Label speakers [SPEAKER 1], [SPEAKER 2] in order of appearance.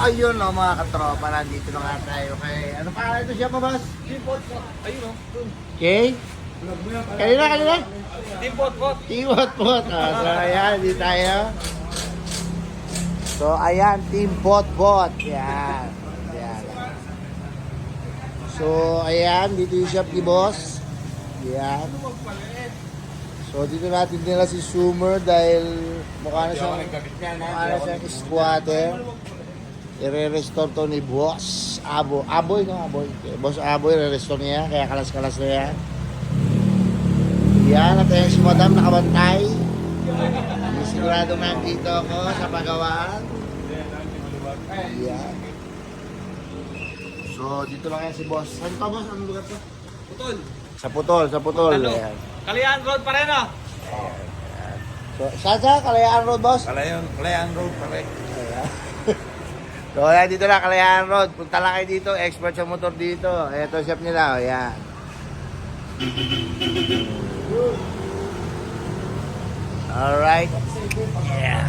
[SPEAKER 1] Ayun no mga katropa, nandito na nga tayo kay... Ano pa ito siya pa, boss?
[SPEAKER 2] Ayun o.
[SPEAKER 1] Okay? Kanina, kanina?
[SPEAKER 2] Team pot pot.
[SPEAKER 1] Tiwot pot. Ah, so, ayan, di tayo. So, ayan, Team Bot Bot. Yan. Yan. So, ayan, dito yung shop ni boss. Yan. So, dito natin nila si Sumer dahil mukha na siyang, mukha na siyang squatter. I-restore to ni Boss Abo. Aboy, no? Aboy. Boss Aboy, i-restore niya. Kaya kalas-kalas na yan. Yan, at ayan si Madam nakabantay. Sigurado nandito ako sa pagawaan. Yan. So, dito lang yan si Boss. Saan ka, Boss? Anong lugar to?
[SPEAKER 2] Putol.
[SPEAKER 1] Sa Putol, sa Putol.
[SPEAKER 2] Ano?
[SPEAKER 1] Ayan.
[SPEAKER 2] Kalian Road pa rin ah.
[SPEAKER 1] So, saan sa? Kalayaan Road, Boss?
[SPEAKER 2] Kalayan, Kalayan Road pa rin.
[SPEAKER 1] Ayan. so, ayan, dito na, Kalayaan Road. Punta lang kayo dito, expert sa motor dito. Ito, shop nila, oh, ayan. Alright. Yeah.